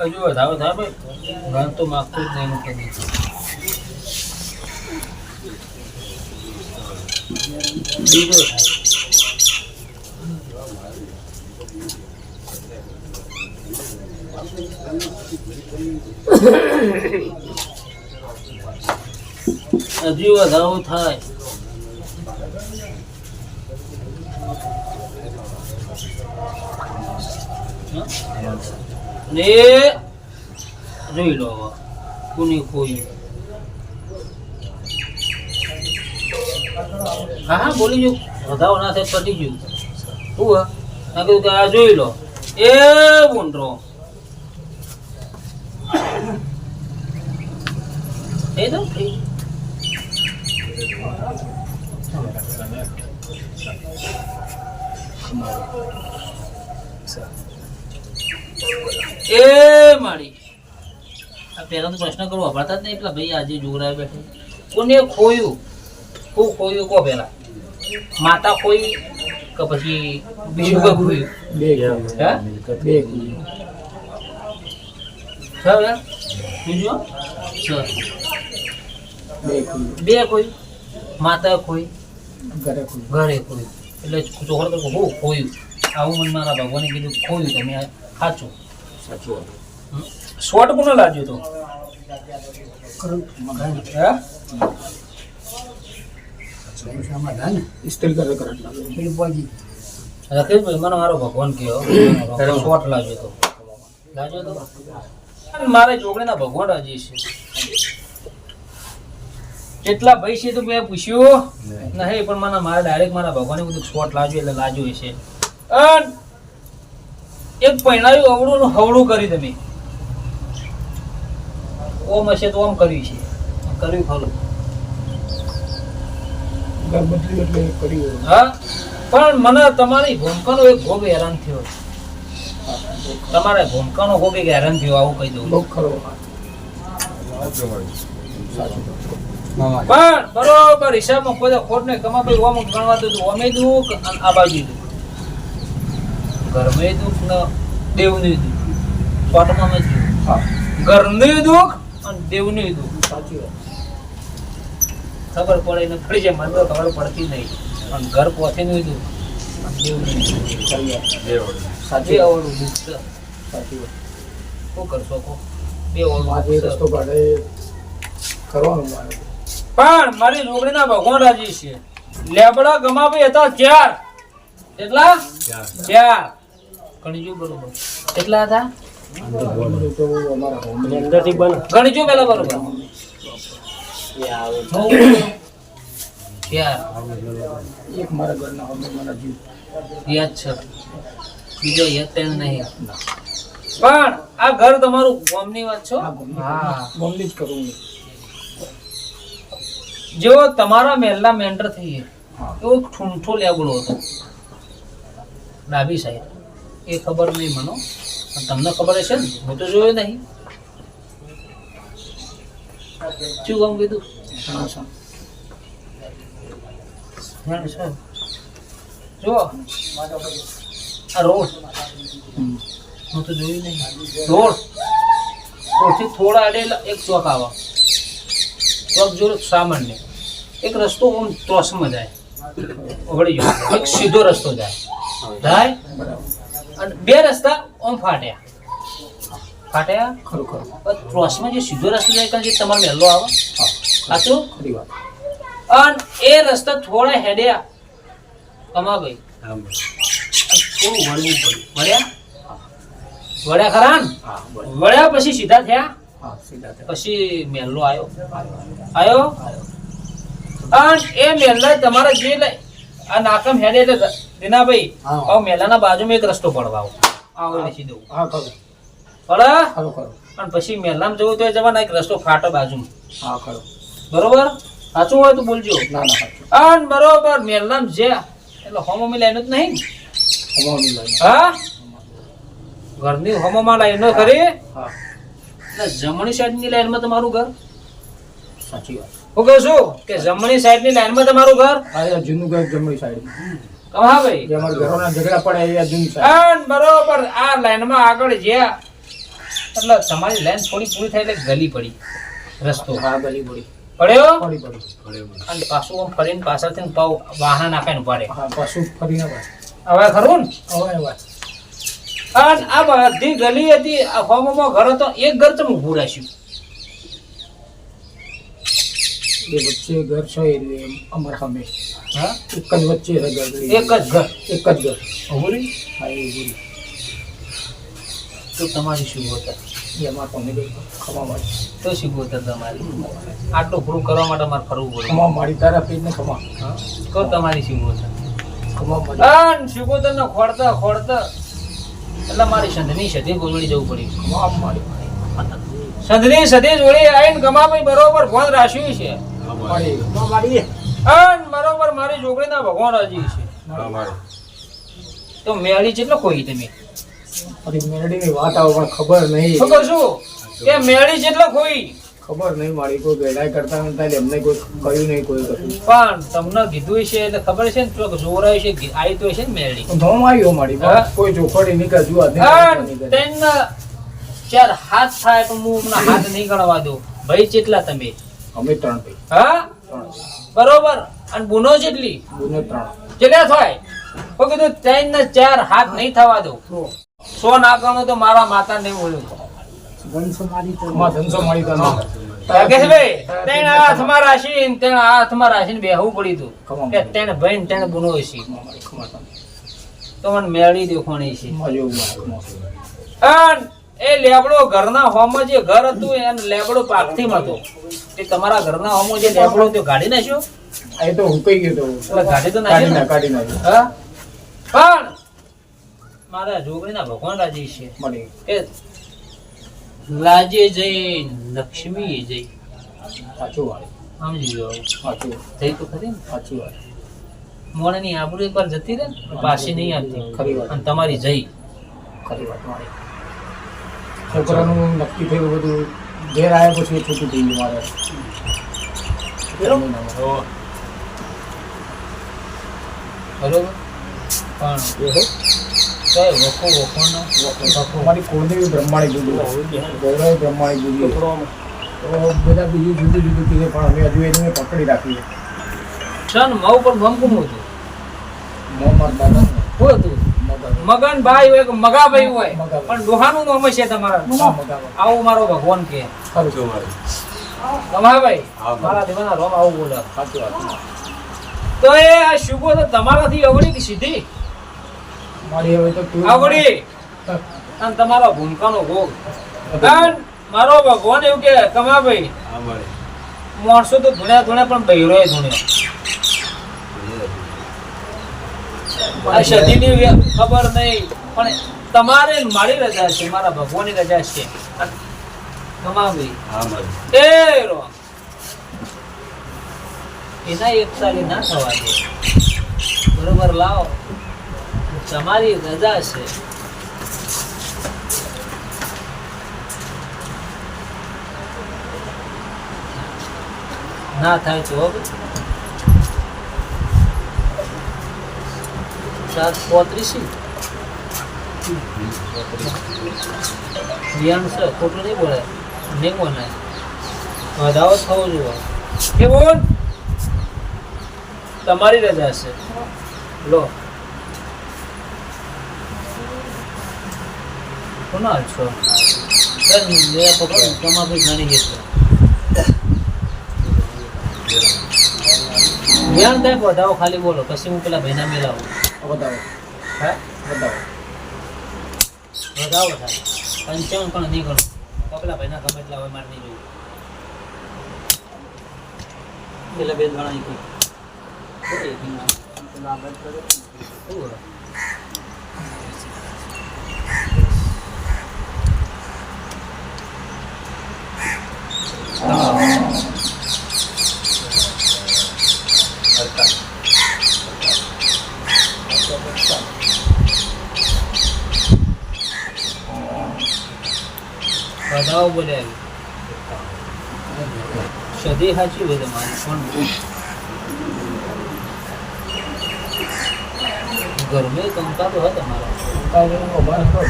હજુ વધારો થાય ભાઈ. ઘર તો માગતું જ નહીં મૂકી દીધું હજુ વધારો થાય. ને જોઈ લો હવે, કોની કોઈ હા હા, બોલી જો વધારો ના થાય પતી ગયું. હા ના કીધું કે આ જોઈ લો. એ બોન્ડ્રો એ તો Thank થઈ એ મારી. આ પહેલા તો પ્રશ્ન કરો વાપરતા જ નહીં પેલા ભાઈ આજે જોગરાય બેઠે. કોને ખોયું? કોણ ખોયું કો પેલા માતા ખોઈ કે પછી બીજું કોઈ ખોયું? બે હે? બે કોઈ માતા કોઈ ઘરે કોઈ એટલે ચોખડ તો ખોયું. આવું મને મારા ભગવાને કીધું ખોયું. તમે સાચું શોર્ટ કોને લાગ્યો તો? રાકેશભાઈ મને મારો ભગવાન કયો શોર્ટ લાગ્યો તો. લાગ્યો તો? મારે જોગણીના ભગવાન રાજી છે. કેટલા ભાઈ છે તો મેં પૂછ્યું. નહીં. પણ મને મારે ડાયરેક્ટ મારા ભગવાને બધું શોર્ટ લાગ્યું એટલે લાગ્યું હશે. અન એક પહેણાયું અવળું હવળું કરી તમે ઓમ હશે તો ઓમ કર્યું છે કર્યું ખરું હા પણ મને તમારી ભૂમકાનો એક ભોગ હેરાન થયો તમારા ભૂમકાનો ભોગ એક હેરાન થયો આવું કહી દઉં ખરો પણ બરોબર હિસાબમાં કોઈ ખોટ નહીં કમા ભાઈ ઓમ ગણવા દઉં ઓમે દઉં આ બાજુ દુઃખ ઘરમે દુઃખ ને દેવનું દુઃખ. શોર્ટમાં મેં થયું હા. ઘરનું દુઃખ અને દેવનું દુઃખ. સાચી વાત. ખબર પડે ને ફરી જાય મને તો ખબર પડતી નહીં. પણ ઘર દુઃખ અને દેવનું દુઃખ. સાચી વાત. દુઃખ છે. સાચી વાત. શું કરશો કો બે આજે રસ્તો કાઢે કરવાનું મારે. પણ મારી રોગડીના ભગવાન રાજી છે. લેબડા ગમાવી હતા ચાર. કેટલા? ચાર. ગણીજો બરોબર. કેટલા હતા? બધું તો અમારા હોમની અંદરથી બંધ ગણીજો પેલા બરોબર. એક મારા ઘરના મારા જીવ. યાદ છે. બીજો યાદ તેમ નહીં. પણ આ ઘર તમારું ગોમની વાત છો? હા ગોમની. જ કરું હું. તમારા મહેલના મેન્ટર થઈએ એવો ઠૂંઠો લેબડો હતો. ડાબી સાઈડ એ ખબર નહીં મને. પણ તમને ખબર હશે ને, હું તો જોયો નહીં. શું કામ કીધું? જો આ રોડ. હું તો જોયું નહીં. રોડ. રોડથી થોડા અડે એક ચોક આવા. ચોક જો સામાન્ય. એક રસ્તો આમ ત્રોસમાં જાય. ઓગળી ગયો. એક સીધો રસ્તો જાય. જાય? અને બે રસ્તા ઓમ ફાટ્યા. ફાટ્યા? ખરું ખરું. ક્રોસમાં જે સીધો રસ્તો જાય કારણ કે તમારો વહેલો આવે. સાચું ખરી. વાત. અને એ રસ્તા થોડા હેડ્યા. કમાભાઈ થોડું વળવું પડ્યું. વળ્યા? વળ્યા ખરા? વળ્યા. પછી સીધા થયા? સીધા થયા. પછી મેલ્લો આવ્યો આવ્યો અને એ મેલ્લા તમારે જે લઈ આ નાકમ હેડે એટલે રીનાભાઈ હા. હવે મેલાના બાજુમાં એક રસ્તો પડવાઓ આવો. લખી દઉં. હા કરો. પડે? હાલો કરો. અને પછી મેલામાં જવું તો જવાના એક રસ્તો ફાટો બાજુમાં. હા કરો. બરોબર? સાચું હોય તો બોલજો. ના ના સાચું. બરોબર મેલામ જે એટલે હોમો લાઈન જ નહીં હોમો મિલાઈ હા? ઘરની હોમોમાં લાઈનો ખરી હા. એટલે જમણી સાઈડની લાઈનમાં તમારું ઘર? સાચી વાત. હું કહું છું કે જમણી સાઈડની લાઈનમાં તમારું ઘર? હા જૂનું ઘર જમણી સાઈડ કમા ભાઈ? જે ઘરોના ઝઘડા પડે એ આ જૂની બરોબર આ લાઈનમાં આગળ જ્યાં એટલે તમારી લાઈન થોડી પૂરી થાય એટલે ગલી પડી રસ્તો. હા ગલી પડી. પડ્યો? પડી પડી અને પાછું આમ ફરીને પાછળથી પાવ વાહન નાખાઈને ઊભા રહે હા પાછું ફરીને હવે ખરું ને? હવે વાત. અને આ બધી ગલી હતી આ ફોર્મમાં ઘર હતો એક ઘર તો ઊભું રાખ્યું. એ વચ્ચે ઘર છે એટલે અમર સામે. હા? એક જ વચ્ચે છે. ઘર એક જ ઘર. એક જ ઘર. ઊભું હા એ પૂરી તો તમારી શું ગોતર એમાં તમે ખમા તો શું ગોતર તમારી? આટલું પૂરું કરવા માટે મારે ફરવું પડે. ખમા મારી તારા પેટ ખમા. હા? તો તમારી શું ગોતર ખમા મારી. અન ને ખોડતા ખોડતા એટલે મારી સંધની સધી ગોળવી જવું પડ્યું. ખમા મારી. સંધની સધી જોડી આવીને ગમાભાઈ બરોબર ફોન રાખ્યું છે. મારી. ખમા મારી છોકરીના ભગવાન રાજી છે. તો મેળી જેટલો કોઈ તમે? મારી મેરડીની વાત આવો પણ ખબર નહીં. શું કે મેળી જેટલો કોઈ ખબર નહીં મારી કોઈ ગેડાઈ કરતા નતા એમને કોઈ કહ્યું નહીં કોઈ કશું પણ તમને કીધું છે એટલે ખબર છે ને ચોક જોરાય છે આવી તો છે ને મેળી. ધોમ આવ્યો મારી કોઈ ચોખડી નીકળ જુઓ અન તેના ચાર હાથ થાય પણ હું હમણાં હાથ નહીં ગણવા દઉં. ભાઈ કેટલા તમે? અમે ત્રણ ભાઈ. હા? બરોબર? અને ગુનો જેટલી? ત્રણ. કેટલા થાય. તો કીધું ત્રણ ને ચાર હાથ નહીં થવા દો સો ના ગણો તો મારા માતા નહીં બોલ્યું ધનસો મારી તને હાથમાં હાથમાં રાખીને બેહવું પડ્યું હતું. કે તેને ભાઈ ને ત્રણ ગુનો છે. તને તો મને મેળી દેખવાની છે. એ લેબડો ઘરના હોમમાં જે ઘર હતું એને લેબડો પાકથી મળતો. તે તમારા ઘરના હોમાં જે લેબડો તે કાઢી નાખ્યો? એ તો હુકાઈ ગયો તો. એટલે કાઢી તો નાખ્યો ના કાઢી નાખ્યો હા? પણ મારા જોગણીના ભગવાન રાજી છે. મળી. કે લાજે જઈ લક્ષ્મી જઈ. સાચું વાળી સમજી ગયો. સાચું જઈ તો ખરી સાચી વાત. મોણાની આબરૂ એકવાર જતી રહે ને પાછી નહીં આવતી. ખરી વાત. અને તમારી જઈ. ખરી વાત મારી. છોકરાનું નક્કી થયું બધું. ઘેર આવ્યા પછી છૂટું થઈ ગયું મારે. બરોબર? પણ અમારી કુળદેવી બ્રહ્માણી જુદી ગૌરવ બ્રહ્માણી જુદી તો બધા બીજું જુદું જુદું કીધે પણ અમે હજુ એને પકડી રાખી છે. શન મઉ પર હતું. મોં માર દાદા હતું? મગન ભાઈ હોય કે મગાભાઈ હોય પણ ડોહાનું નામ છે તમારા. આવું મારો ભગવાન કે. કમાભાઈ મારા દેવાના રોમ આવું બોલે. તો એ આ શુભો તો તમારાથી અવળી કે સીધી? મારી હવે તો આવડી અને તમારો ભૂમકાનો ભોગ. મારો ભગવાન એવું કે કમાભાઈ માણસો તો ધૂણ્યા ધૂણ્યા પણ બૈરોય ધૂણ્યા. આ સદીની ખબર નહીં. પણ તમારે મારી રજા છે મારા ભગવાનની રજા છે. અને એ રો. એના એક ના થવા દે. બરોબર લાવો. તમારી રજા છે. ના થાય તો સાત પોત્રીસ. કે બોલ. તમારી રજા છે. લો. કોના છો? ધ્યાન વધાવો ખાલી બોલો, પછી હું પેલા ભાઈના મેલાવું બતાવો હા? બતાવો વધાવો થાય પંચાવન પણ નહીં કરું. તો ભાઈ ભાઈના ગમે એટલા હોય મારે નહીં જોયું. એટલે બે કોઈ. એક વધાવો બોલે સદી સાચી બોલે તમારી પણ ગરમી કંકા તો હતા રહો.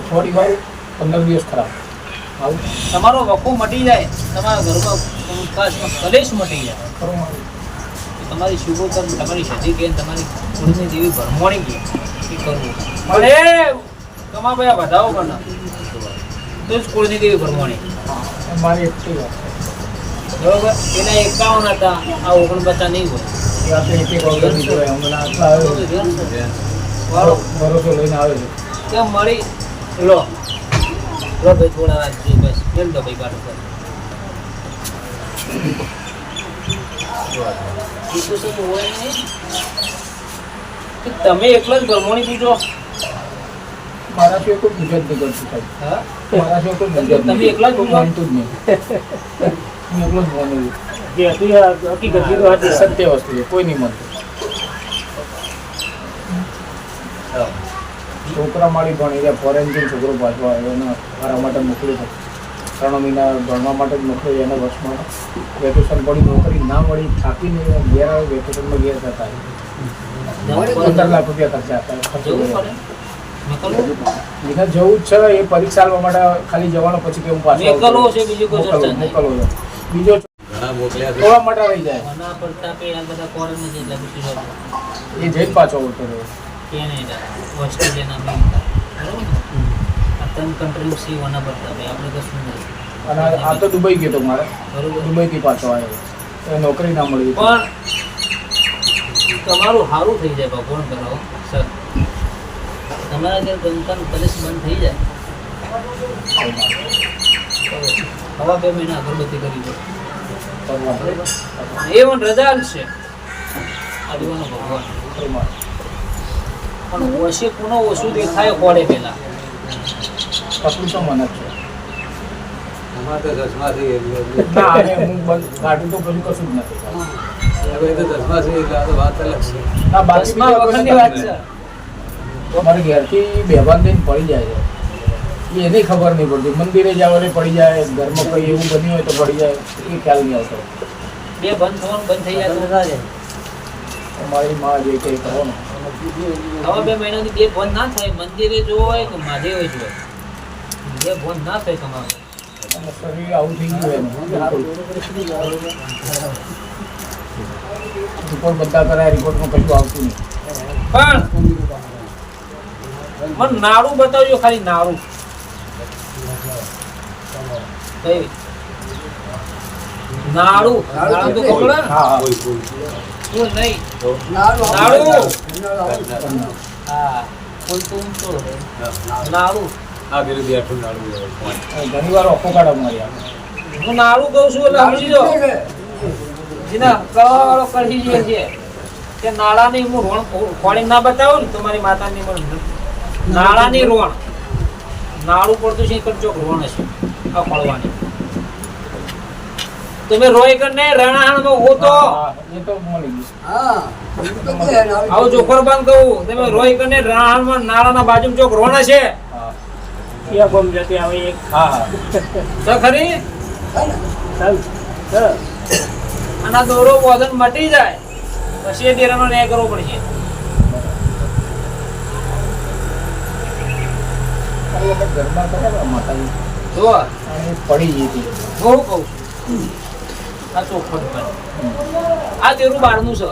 થોડી વાર પંદર દિવસ ખરાબ તમારો વખો મટી જાય તમારા ઘરમાં કલેશ મટી જાય તમારી મારું તમારી શુભોતર તમારી સજી કે તમારી કુળની દેવી ભરમોણી ગઈ એ કરવું અરે તમારા આ વધાવો કરના તો જ કુળની દેવી ભરમોણી હા મારી એકટી વાત બરોબર? એના એકાવન હતા આ ઓગણપચાસ નહીં હોય. ભરોસો લઈને આવે છે. ત્યાં મળી લો. લો ભાઈ થોડા બસ. મેલ દો ભાઈ બીજું શું હોય નહીં? તમે એકલા જ ભરમોણી પૂછો મારા સિવાય કોઈ જ નહીં કરતું સાહેબ. મારા સિવાય કોઈ જ તમે એકલા જ માનતું જ નહીં. હું એકલો જ માનું. જે હતું હકીકત કીધું હતી સત્ય વસ્તુ છે કોઈ નહીં માનતું. છોકરા મારી ભણી રહ્યા ફોરેનથી છોકરો પાછો આવ્યો એને મારા માટે મોકલ્યો શકે ત્રણ મહિના ભણવા માટે જ મોકલ્યો એને વર્ષમાં. વેકેશન પડી નોકરી ના મળી થાકીને ઘેર આવ્યો વેકેશનમાં ઘેર થતા પંદર લાખ રૂપિયા ખર્ચા હતા ખર્ચો જવું જ છે એ પરીક્ષા આપવા માટે ખાલી જવાનો પછી કે હું પાછો મેકલો છે. બીજું કોઈ ચર્ચા નહીં. છે. બીજો ઘણા મોકલ્યા છે. થોડા માટે રહી જાય. મના પ્રતાપે આ બધા કોરન નથી એટલે બીજું શું એ જઈને પાછો આવતો રહ્યો કેનેડા ઓસ્ટ્રેલિયા અમેરિકા બરાબર ને? આ ત્રણ કન્ટ્રી સી વના પ્રતાપે. આપણે કશું નથી અને આ- તો દુબઈ ગયો તો મારે. બરોબર. દુબઈથી પાછો આવ્યો. તો નોકરી ના મળી. પણ તમારું સારું થઈ જાય ભગવાન કરાવો સર તમારા ઘેર ગંકાનું કલેશ બંધ થઈ જાય. હવા બે મહિના અગરબત્તી કરી દો. એ પણ રજા છે. આ દીવાનો ભગવાન. પણ ઓછે પુનઃ ઓછું દેખાય કોડે પેલા કશું તો મને છે. તો બંધ કાઢું તો પછી કશું જ નથી. હવે તો ચશ્માથી એટલે આ તો વાત અલગ છે. ના બાકી વખતની વાત છે. અમારે ઘેરથી બેભાન થઈને પડી જાય છે. એની ખબર નહીં પડતી. મંદિરે જવાને પડી જાય ઘરમાં કંઈ એવું બન્યું હોય તો પડી જાય. એ ખ્યાલ નહીં આવતો. બે બંધ થવાનું બંધ થઈ જાય તો? ના જાય અમારી માં જે કંઈ કરવાનું હવે બે મહિનાથી બે બંધ ના થાય. મંદિરે જોવો હોય કે માધે હોય જોવે બે બંધ ના થાય તમારે. અને શરીર આવું થઈ ગયું રિપોર્ટ બધા કરાય રિપોર્ટમાં કશું આવતું નહીં. પણ મને નાડું બતાવજો ખાલી નાળું તો ખબર હા? હા કોઈ કોઈ ફૂલ નહીં. તો નાડું. હા ફૂલ તો ઊંચો નાડું. આ પેલું બેઠું નાડું ઘણી વાર ઓખો કાઢો મારી હું નાડું કહું છું એટલે સમજી જેના જે છે તે નાળાની હું રોણ ખોળી ના બતાવું ને તમારી માતાની પણ. નાળાની રોણ. નાળું પડતું છે ચોક રોણ હશે આ ખોળવાની તમે રોય કરને ને રણાહાણમાં હોતો હા, એ તો મળી ગયું. આવું ચોખર બંધ કહું તમે રોય કર ને નાળાના બાજુમાં ચોક રોણ હશે હા. ક્યાં ગમ જતી આવે એક. હા હા. તો ખરી? આના દોરો વજન મટી જાય. પછી એ ડેરાનો ન્યાય કરવો પડશે. આ વખત ગરબા કર્યા માતાજી. જો અને પડી ગઈ હતી. હું કહું આ ચોખ્ખો આ તેરું બારનું છે.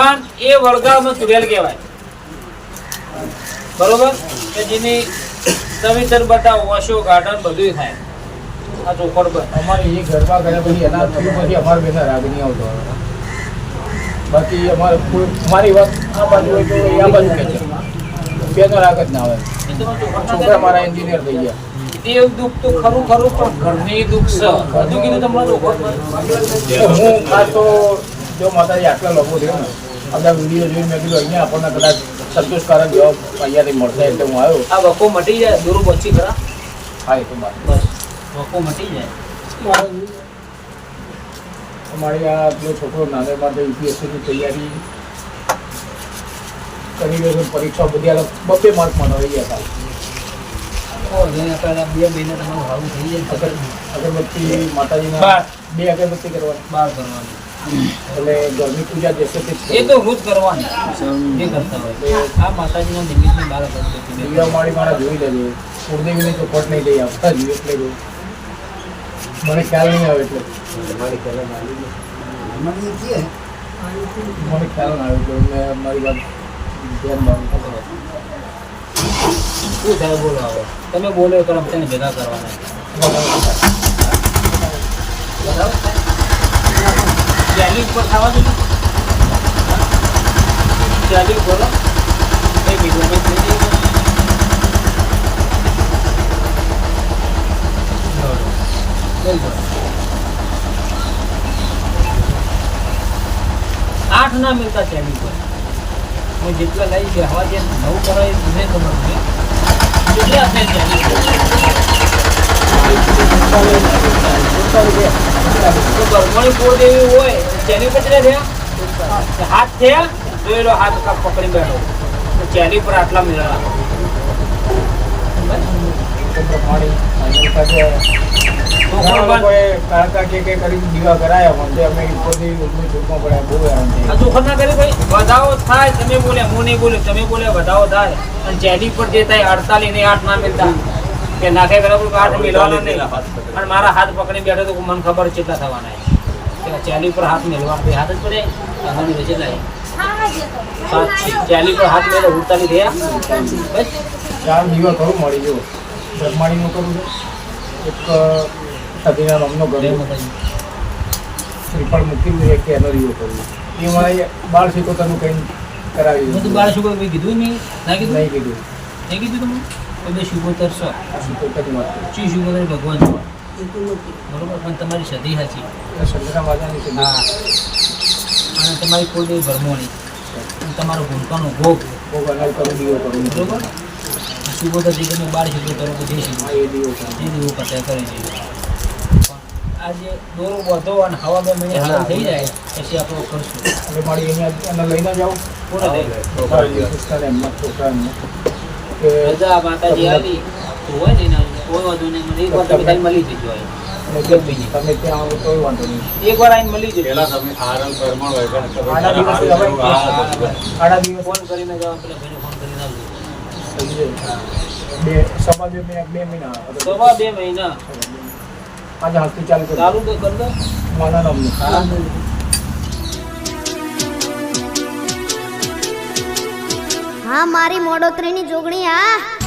અને એ વળગાડમાં તુરેલ કહેવાય. બરોબર? કે જેની સવિતર બતાવો વશો ગાર્ડન બધું થાય. આ ચોખડ બને અમારે એ ગરબા ગયા પછી એના પછી અમારે બેને રાગ નહીં આવતો. બાકી અમારે કોઈ મારી વાત આ બાજુ હોય તો આ બાજુ કે છે. બેનો રાગ જ ના આવે. છોકરા મારા એન્જિનિયર થઈ ગયા. દેવ દુઃખ તો ખરું ખરું પણ ઘરની દુઃખ છે. બધું કીધું તમને હું ખાસ તો જો માતાજી આટલા લોકો થયો ને બધા વીડિયો જોઈને મેં કીધું અહીંયા આપણને કદાચ સંતોષકારક જવાબ અહીંયાથી મળશે એટલે હું આવ્યો. આ વકો મટી જાય દોરું બચી ખરા. હા એ તો બસ. વકો મટી જાય. અમારી આ પેલો છોકરો નાને માટે યુપીએસસીની તૈયારી કરી રહ્યો છે પરીક્ષા બધી બબ્બે માર્ક મને આવી ગયા હતા. બે મહિના તમારું સારું થઈ જાય અગરબત્તી માતાજીના બાર. બે અગરબત્તી કરવાની. બાર કરવાની. એટલે ઘરની પૂજા જશે તે એ. તો રોજ કરવાની. એ કરતા હોય. આ માતાજીના નિમિત્તની ગણપતિ દીવા મારા જોઈ લેજો. કુળદેવીને ચોપટ નહીં લઈ આવતા જ એટલે જો મને ખ્યાલ નહીં આવે એટલે. મને ખ્યાલ ના આવે એટલે. મેં મારી વાત ધ્યાનમાં રાખું. શું થાય બોલો હવે? તમે બોલો એ કરો ભેગા કરવાના. ચાલી ઉપર ખાવા દો ચાલી કીધું અમે થઈ જઈએ બરોબર. આઠ ના મિલતા પર. હું જેટલા લઈ ગયા હવા જે નવું એ મને ખબર છે. કેટલા છે તો એવી હોય પર કેટલા થયા? હાથ થયા, તો એનો હાથ પકડી બેઠો. ચેની પર આટલા મેળા થયા. વધાવો થાય તમે બોલ્યા હું નહીં બોલ્યો તમે બોલ્યા વધાવો થાય. અને ચેલી પર જે થાય અડતાલીસ ને આઠ ના મિલતા. કે નાખે બરાબર આઠ મિલવાના નહીં. અને મારા હાથ પકડી બેઠો તો મને ખબર છે કેટલા થવાના ચેલી કે ચાલી પર હાથ મેળવા હાથ જ પડે. આમાં વચ્ચે લાય સાત પર હાથ મેળવે ઉડતાલી થયા. બસ. ચાર દીવા કરું મળી જો બ્રહ્માણીનું કરું છું. એક સતીના નામનો માતાજી. શ્રીફળ મૂકી એક એનો દીવો કરું એ મારે બાળ શિકોતરનું કંઈ કરાવી મેં તો બાર શુગર મેં કીધું નહીં? ના કીધું? નહીં કીધું. નહીં કીધું તમે તો બે છો? વાત કરી. ચી ભગવાન છો. બરોબર પણ તમારી સદી હતી હા. અને તમારી કોઈ ભરમોણી અને તમારો ભૂલકાનો ભોગ. ભોગ અલગ કરું દીવો કરું. બરોબર? શુગર તો તમે શિકોતર તો જે એ દીવો કરું. એ દેવું પતાય કરી પણ આજે દોરો વધો અને હવા બે મહિના થઈ જાય પછી આપણો કરશું એટલે મારી અહીંયા એને લઈને જાઉં રજા માતાજી આવી હોય ને કોઈ વાંધો નહીં મને એક વાર તમે મળી જજો. તમે ત્યાં આવો તોય વાંધો નહીં. એક વાર આવીને મળી જજો. પેલા તમે હોય પણ આડા દિવસ ફોન કરીને જાઓ પેલા ભાઈને ફોન કરીને આવજો. બે સવા બે મહિના. સવા બે મહિના. આજે હાથથી ચાલુ કરી ચાલુ તો કર દો. માના નામનું. હા. મારી મોડોતરીની જોગણી આ